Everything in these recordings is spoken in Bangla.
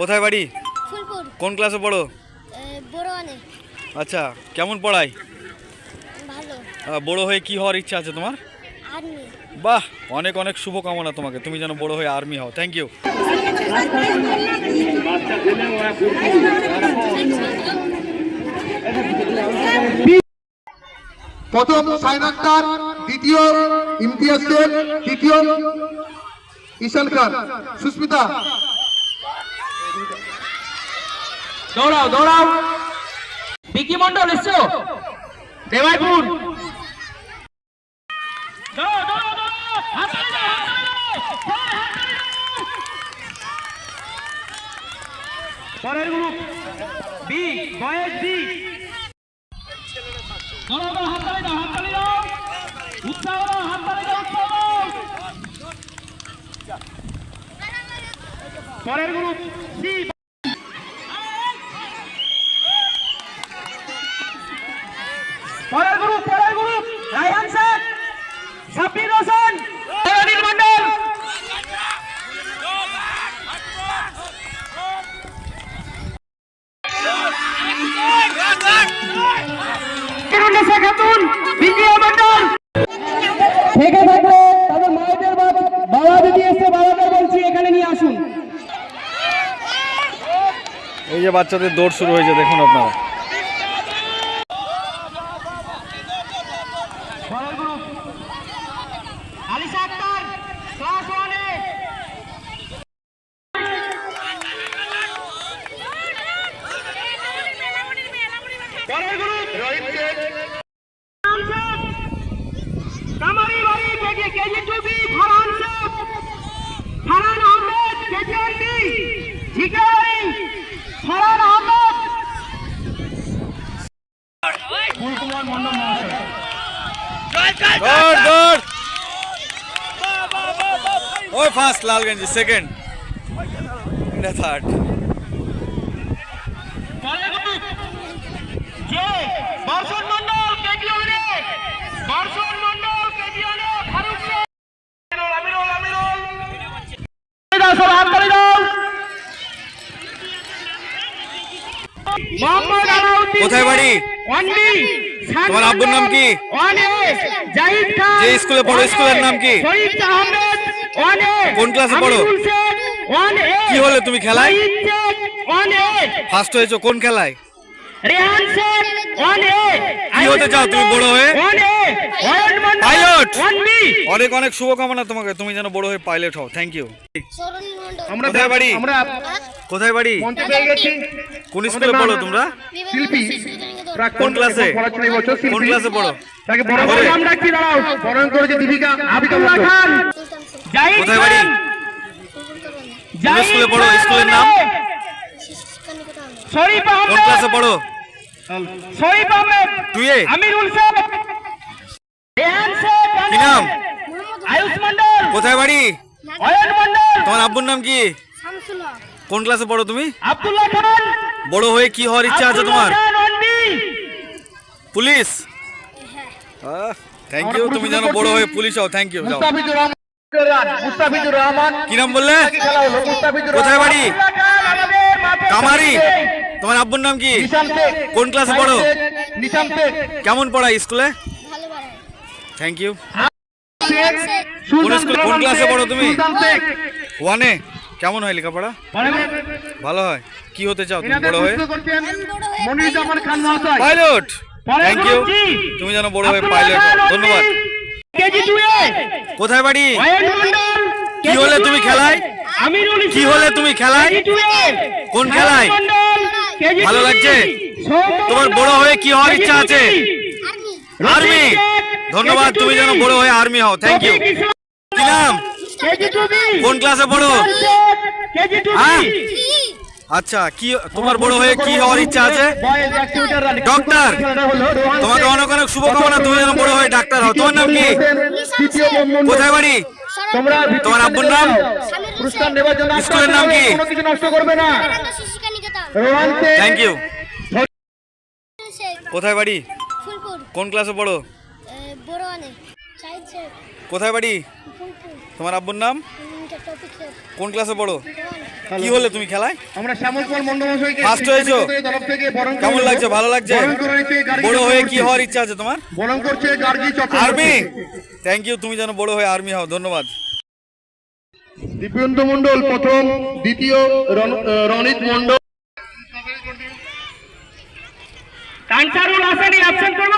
কোথায় বাড়ি? ফুলপুর। কোন ক্লাসে পড়ো? বড়োয়ানে আচ্ছা কেমন পড়াই ভালো। বড় হয়ে কি হওয়ার ইচ্ছা আছে তোমার? আর্মি। বাহ অনেক অনেক শুভকামনা তোমাকে। তুমি যেন বড় হয়ে আর্মি হও। থ্যাংক ইউ প্রথম সাইন আক্তার দ্বিতীয় ইমতিয়াজ তৃতীয় ঈশান খান। সুস্মিতা দৌড়াও দৌড়াও। বিকি মন্ডল এসছো দেবাইপুর। পরের গ্রুপ। বি বয়েস বি দৌড়াও দৌড়াও, হাততালি দাও হাততালি দাও। উৎসাহ দাও দাও উৎসাহ। দাও পরের গ্রুপ সি পরের গ্রুপ পরের গ্রুপ। রায়হান শেখ সাব্বির হোসেন। অনিল মন্ডল থেকে থাকলে তাদের মায়েদের বা বাবা যদি এসে বাবাদের বলছি এখানে নিয়ে আসুন এই যে বাচ্চাদের দৌড় শুরু হয়েছে দেখুন আপনারা। আন্টি ঝিকারি ফারহান আহমেদ ফার্স্ট লালগঞ্জি সেকেন্ড থার্ড পরের গ্রুপ যে বর্ষণ মন্ডল কেজি ওয়ানে বর্ষণ মন্ডল কেজি ওয়ানে ফারুক শেখ আমিরুল আমিরুল দাও সব হাত তালি দাও মোহাম্মদ আলাউদ্দিন কোথায় বাড়ি? তোমার আব্বুর নাম কি? ওয়ানে জাহিদ খান। যে স্কুলে পড়ো, স্কুলের নাম কি? শহীদ আহমেদ। ওয়ানে কোন ক্লাসে পড়ো? কি হলে তুমি খেলায়? ফার্স্ট হয়েছো কোন খেলায়? রেহান শেখ। ওয়ানে কি হতে চাও তুমি বড় হয়ে? ওয়ানে ওয়ান পাইলট। অনেক অনেক শুভকামনা তোমাকে। তুমি যেন বড় হয়ে পাইলট হও। থ্যাংক ইউ আমরা বাড়ি? আমরা কোথায় বাড়ি? কোন স্কুলে পড়ো তোমরা? শিল্পী। কোন ক্লাসে? কোন ক্লাসে পড়ো? তাকে বড় বলে। নাম রাখছি দাঁড়াও। বরণ করেছে দীপিকা আব্দুল্লাহ খান সুলতান শেখ জাহিদ কোথায় বাড়ি? কোন স্কুলে পড়ো? স্কুলের নাম? কোন ক্লাসে পড়ো? শরীফ আহমেদ। তুই আমিরুল শেখ রেহান শেখ কি নাম? আয়ুষ মন্ডল কোথায় বাড়ি? অয়ন মন্ডল তোমার আব্বুর নাম কি? শামসুল হক কোন ক্লাসে পড়ো তুমি? আব্দুল্লাহ খান! বড় হয়ে কি হওয়ার ইচ্ছা আছে তোমার? পুলিশ! হ্যাঁ। থ্যাংক ইউ তুমি জানো বড় হয়ে পুলিশ হও থ্যাংক ইউ যাও। মুস্তাফিজুর রহমান কি নাম বললে? কোথায় বাড়ি? কামারি। তোমার আব্বুর নাম কি? কোন ক্লাসে পড়ো? কেমন পড়াই স্কুলে? থ্যাংক ইউ শেখ কোন স্কুল? কোন ক্লাসে পড়ো তুমি? ওয়ানে কেমন হয় লেখাপড়া? ভালো হয়? কি হতে চাও তুমি বড় হয়ে? পাইলট থ্যাংক ইউ তুমি যেন বড় হয়ে পাইলট ধন্যবাদ। কোথায় বাড়ি? কি হলে তুমি খেলায়? কি হলে তুমি খেলায়? কোন খেলায়? ভালো লাগছে? তোমার বড় হয়ে কি হওয়ার ইচ্ছা আছে? আর্মি ধন্যবাদ তুমি যেন বড় হয়ে আর্মি হও। থ্যাংক ইউ কি নাম? কোন ক্লাসে পড়ো? হ্যাঁ? আচ্ছা কি তোমার বড় হয়ে কি হওয়ার ইচ্ছা আছে? ডক্টর। তোমাকে অনেক অনেক শুভকামনা তুমি যেন বড় হয়ে ডাক্তার হও। তোমার নাম কি? কোথায় বাড়ি? তোমরা তোমার আব্বুর নাম? পুরস্কার নেবার জন্য স্কুলের নাম কি? কিছু নষ্ট করবে না। রোহান থ্যাংক ইউ কোথায় বাড়ি? কোন ক্লাসে পড়ো? কোথায় বাড়ি? তোমার আব্বুর নাম? কোন ক্লাসে পড়ো? কি হলে তুমি খেলায়? আমরা শ্যামল কুমার মন্ডল মশাইকে First হয়েছো? তরফ থেকে বরণ কেমন লাগছে? ভালো লাগছে? বড় হয়ে কি হওয়ার ইচ্ছা আছে তোমার? বরণ করছে Gargi Chakraborty. Army thank you তুমি যেন বড় হয়ে আর্মি হও ধন্যবাদ। দিব্যেন্দু মন্ডল প্রথম দ্বিতীয় রণ- রণিত মন্ডল কাঞ্চারুল আসেনি অ্যাবসেন্ট করব।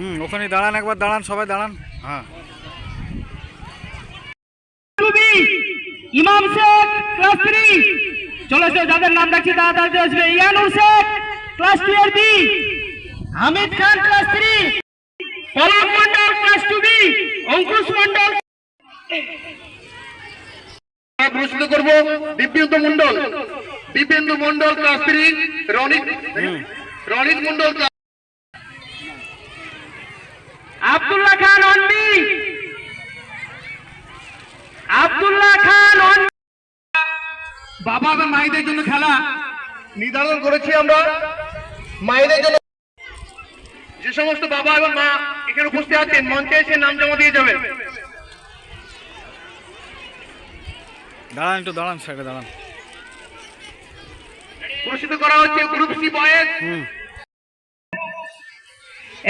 হুম ওখানে দাঁড়ান একবার দাঁড়ান সবাই দাঁড়ান। হ্যাঁ। ইমাম শেখ ক্লাস থ্রি। চলে এসো যাদের নাম ডাকছি তাড়াতাড়ি আসবে। ইয়ানুর শেখ ক্লাস টু এর B. Hamid Khan class three. Palak Mondal class two B. Ankush Mondal পুরস্কৃত করব। Dibyendu Mondal Dibyendu Mondal class three. Ranit Ranit Mondal class Abdullah Khan on বি আব্দুল্লাহ খান অন বাবা এবং মায়েদের জন্য খেলা। নির্ধারণ করেছি আমরা। মায়েদের জন্য যে সমস্ত বাবা এবং মা এখানে উপস্থিত আছেন মঞ্চে এসে নাম জমা দিয়ে যাবেন। দাঁড়ান একটু দাঁড়ান সাইডে দাঁড়ান। পুরস্কৃত করা হচ্ছে গ্রুপ সি বয়েজ।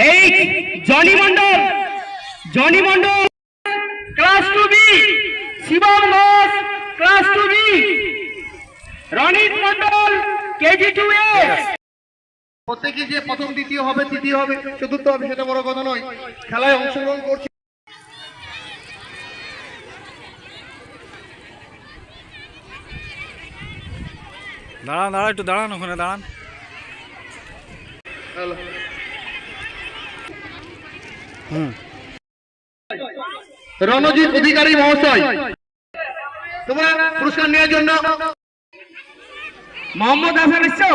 এই Jony Mondal Jony Mondal class two B Shibam Ghosh class two B Ranit Mondal KG two A প্রত্যেকে যে প্রথম দ্বিতীয় হবে তৃতীয় হবে চতুর্থ হবে সেটা বড় কথা নয়। খেলায় অংশগ্রহণ করছে। দাঁড়ান দাঁড়ান একটু দাঁড়ান ওখানে দাঁড়ান। হুম। রণজিৎ অধিকারী মহাশয় তোমরা পুরস্কার নেওয়ার জন্য মোহাম্মদ হাসান এসছো?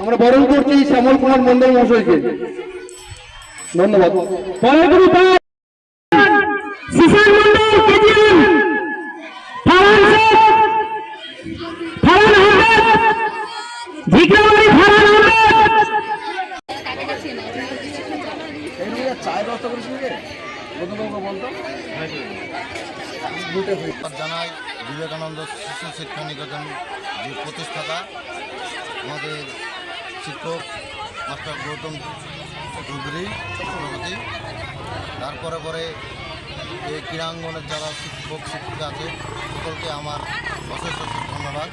আমরা বরণ করছি শ্যামল কুমার মন্ডল মহাশয়কে। ধন্যবাদ। পরগুরু সুশান মন্ডল কেজিএম ফারান শেখ। ফারান আহমেদ। ভিক্রমারি ফারান আহমেদ। ধন্যবাদ জানাই বিবেকানন্দ শিশু শিক্ষা নিকেতন যে প্রতিষ্ঠাতা, আমাদের শিক্ষক মাস্টার গৌতম চৌধুরী চক্রবর্তী তারপরে পরে এই ক্রীড়াঙ্গনের যারা শিক্ষক, শিক্ষিকা আছে, সকলকে আমার অশেষ অশেষ ধন্যবাদ।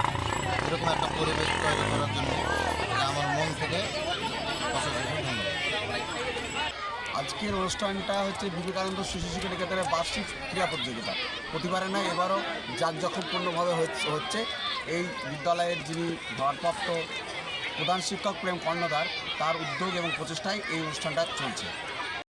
এরকম একটা পরিবেশ তৈরি করার জন্য আমার মন থেকে আজকের অনুষ্ঠানটা হচ্ছে বিবেকানন্দ শিশু শিক্ষা নিকেতনের বার্ষিক ক্রীড়া প্রতিযোগিতা। প্রতিবারে না এবারও জাঁকজখমপূর্ণভাবে হচ্ছে- হচ্ছে। এই বিদ্যালয়ের যিনি ভারপ্রাপ্ত প্রধান শিক্ষক প্রেম কর্ণধার, তার উদ্যোগ এবং প্রচেষ্টায় এই অনুষ্ঠানটা চলছে।